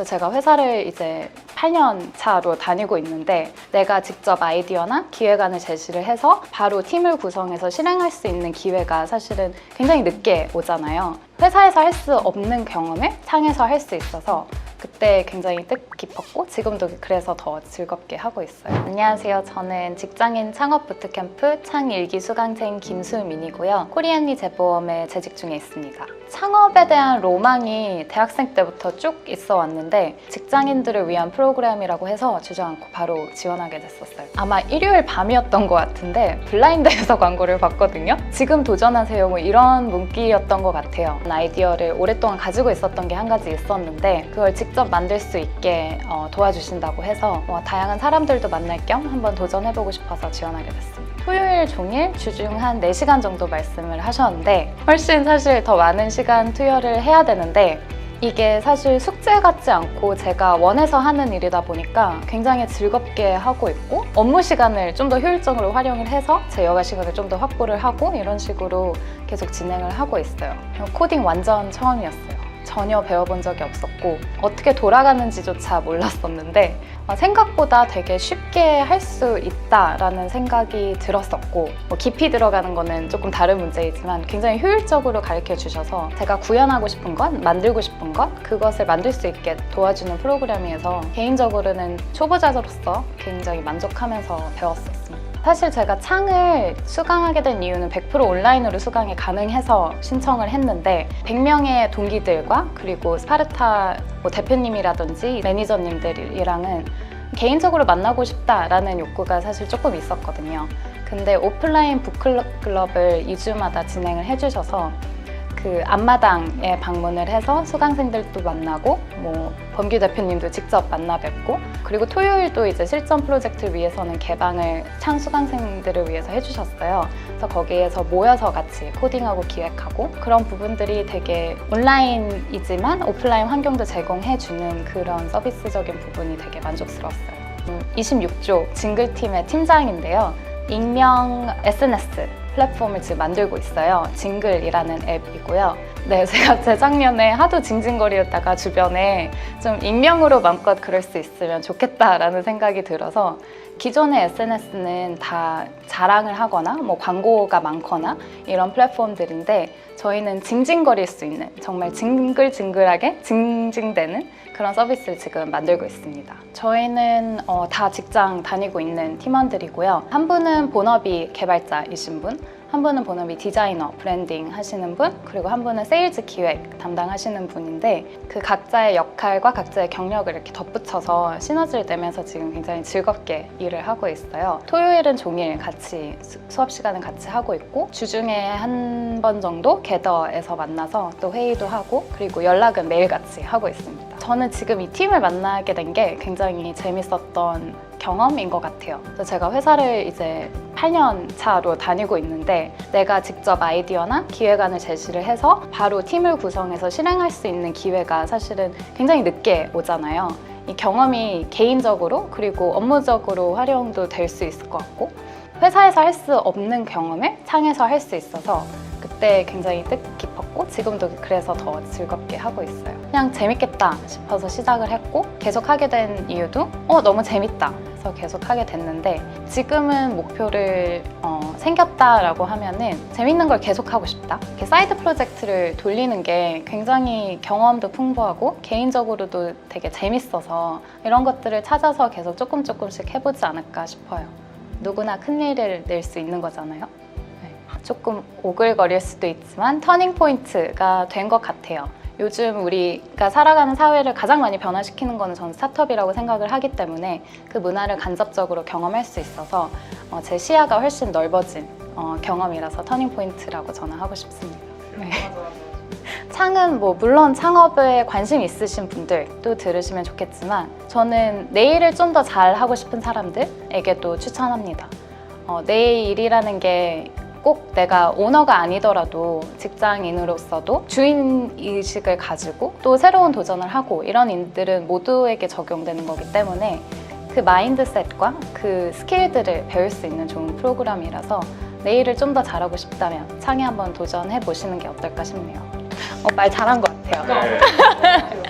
그래서 제가 회사를 이제 8년 차로 다니고 있는데 내가 직접 아이디어나 기획안을 제시를 해서 바로 팀을 구성해서 실행할 수 있는 기회가 사실은 굉장히 늦게 오잖아요. 회사에서 할 수 없는 경험을 창에서 할 수 있어서 그때 굉장히 뜻깊었고 지금도 그래서 더 즐겁게 하고 있어요. 안녕하세요. 저는 직장인 창업 부트캠프 창일기 수강생 김수민이고요. 코리안리 재보험에 재직 중에 있습니다. 창업에 대한 로망이 대학생 때부터 쭉 있어 왔는데 직장인들을 위한 프로그램이라고 해서 주저앉고 바로 지원하게 됐었어요. 아마 일요일 밤이었던 것 같은데 블라인드에서 광고를 봤거든요. 지금 도전하세요 뭐 이런 문구였던 것 같아요. 아이디어를 오랫동안 가지고 있었던 게 한 가지 있었는데 그걸 직접 만들 수 있게 어, 도와주신다고 해서 어, 다양한 사람들도 만날 겸 한번 도전해보고 싶어서 지원하게 됐습니다. 토요일 종일 주중 한 4시간 정도 말씀을 하셨는데 훨씬 사실 더 많은 시간 투여를 해야 되는데 이게 사실 숙제 같지 않고 제가 원해서 하는 일이다 보니까 굉장히 즐겁게 하고 있고 업무 시간을 좀 더 효율적으로 활용을 해서 제 여가 시간을 좀 더 확보를 하고 이런 식으로 계속 진행을 하고 있어요. 코딩 완전 처음이었어요. 전혀 배워본 적이 없었고 어떻게 돌아가는지조차 몰랐었는데 어, 생각보다 되게 쉽게 할 수 있다라는 생각이 들었었고 뭐 깊이 들어가는 거는 조금 다른 문제이지만 굉장히 효율적으로 가르쳐 주셔서 제가 구현하고 싶은 것, 만들고 싶은 것 그것을 만들 수 있게 도와주는 프로그램이어서 개인적으로는 초보자로서 굉장히 만족하면서 배웠 었습니다. 사실 제가 창을 수강하게 된 이유는 100% 온라인으로 수강이 가능해서 신청을 했는데 100명의 동기들과 그리고 스파르타 뭐 대표님이라든지 매니저님들이랑은 개인적으로 만나고 싶다라는 욕구가 사실 조금 있었거든요. 근데 오프라인 북클럽을 2주마다 진행을 해주셔서 그 앞마당에 방문을 해서 수강생들도 만나고 뭐 범규 대표님도 직접 만나 뵙고 그리고 토요일도 이제 실전 프로젝트를 위해서는 개방을 창 수강생들을 위해서 해주셨어요. 그래서 거기에서 모여서 같이 코딩하고 기획하고 그런 부분들이 되게 온라인이지만 오프라인 환경도 제공해주는 그런 서비스적인 부분이 되게 만족스러웠어요. 음, 26조 징글팀의 팀장인데요. 익명 SNS 플랫폼을 지금 만들고 있어요. 징글이라는 앱이고요. 네, 제가 재작년에 하도 징징거리다가 주변에 좀 익명으로 마음껏 그럴 수 있으면 좋겠다라는 생각이 들어서 기존의 SNS는 다 자랑을 하거나 뭐 광고가 많거나 이런 플랫폼들인데 저희는 징징거릴 수 있는 정말 징글징글하게 징징대는 그런 서비스를 지금 만들고 있습니다. 저희는 어, 다 직장 다니고 있는 팀원들이고요. 한 분은 본업이 개발자이신 분, 한 분은 본업이 디자이너, 브랜딩 하시는 분, 그리고 한 분은 세일즈 기획 담당하시는 분인데 그 각자의 역할과 각자의 경력을 이렇게 덧붙여서 시너지를 내면서 지금 굉장히 즐겁게 일을 하고 있어요. 토요일은 종일 같이 수- 수업 시간은 같이 하고 있고 주중에 한 번 정도 게더에서 만나서 또 회의도 하고 그리고 연락은 매일 같이 하고 있습니다. 저는 지금 이 팀을 만나게 된 게 굉장히 재밌었던 경험인 것 같아요. 제가 회사를 이제 8년 차로 다니고 있는데 내가 직접 아이디어나 기획안을 제시를 해서 바로 팀을 구성해서 실행할 수 있는 기회가 사실은 굉장히 늦게 오잖아요. 이 경험이 개인적으로 그리고 업무적으로 활용도 될 수 있을 것 같고 회사에서 할 수 없는 경험을 창에서 할 수 있어서 그때 굉장히 뜻깊었고 지금도 그래서 더 즐겁게 하고 있어요. 그냥 재밌겠다 싶어서 시작을 했고 계속 하게 된 이유도 어 너무 재밌다. 그래서 계속 하게 됐는데 지금은 목표를 어, 생겼다라고 하면은 재밌는 걸 계속 하고 싶다. 이렇게 사이드 프로젝트를 돌리는 게 굉장히 경험도 풍부하고 개인적으로도 되게 재밌어서 이런 것들을 찾아서 계속 조금 조금씩 해보지 않을까 싶어요. 누구나 큰 일을 낼 수 있는 거잖아요. 네. 조금 오글거릴 수도 있지만 터닝 포인트가 된 것 같아요. 요즘 우리가 살아가는 사회를 가장 많이 변화시키는 거는 저는 스타트업이라고 생각을 하기 때문에 그 문화를 간접적으로 경험할 수 있어서 어, 제 시야가 훨씬 넓어진 어, 경험이라서 터닝 포인트라고 저는 하고 싶습니다. 네. 창은 뭐 물론 창업에 관심 있으신 분들도 들으시면 좋겠지만 저는 내일을 좀 더 잘 하고 싶은 사람들에게도 추천합니다. 어, 내 일이라는 게 꼭 내가 오너가 아니더라도 직장인으로서도 주인 의식을 가지고 또 새로운 도전을 하고 이런 인들은 모두에게 적용되는 거기 때문에 그 마인드셋과 그 스킬들을 배울 수 있는 좋은 프로그램이라서 내일을 좀 더 잘하고 싶다면 창에 한번 도전해 보시는 게 어떨까 싶네요. 어, 말 잘한 것 같아요. 네.